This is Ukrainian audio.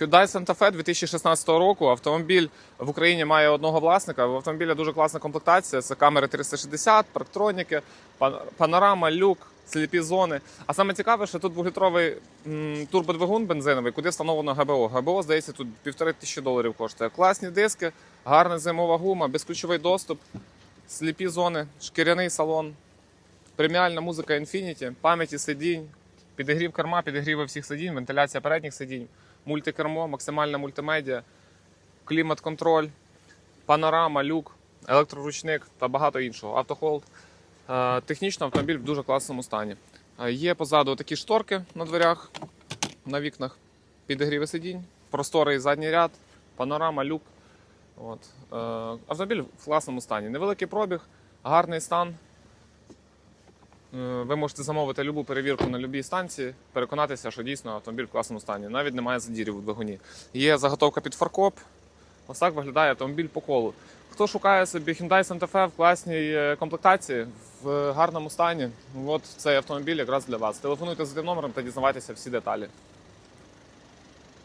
Hyundai Santa Fe 2016 року. Автомобіль в Україні має одного власника. В автомобіля дуже класна комплектація. Це камери 360, парктроніки, пан- панорама, люк, сліпі зони. А саме цікаве, що тут двохлітровий турбодвигун бензиновий, куди встановлено ГБО. ГБО, здається, тут півтори тисячі доларів коштує. Класні диски, гарна зимова гума, безключовий доступ, сліпі зони, шкіряний салон, преміальна музика Infinity, пам'яті сидінь, підігрів керма, підігріви всіх сидінь, вентиляція передніх сидінь, мультикермо, максимальна мультимедіа, клімат-контроль, панорама, люк, електроручник та багато іншого. Автохолд. Е, Технічно автомобіль в дуже класному стані. Е, Є позаду такі шторки на дверях, на вікнах, підігріви сидінь, просторий задній ряд, панорама, люк. От. Е, Автомобіль в класному стані. Невеликий пробіг, гарний стан. Е, Ви можете замовити любу перевірку на будь-якій станції, переконатися, що дійсно автомобіль в класному стані. Навіть немає задірів у двигуні. Є заготовка під фаркоп. Ось так виглядає автомобіль по колу. Хто шукає собі Hyundai Santa Fe в класній е, комплектації, в гарному стані, от цей автомобіль якраз для вас. Телефонуйте за тим номером та дізнавайтеся всі деталі.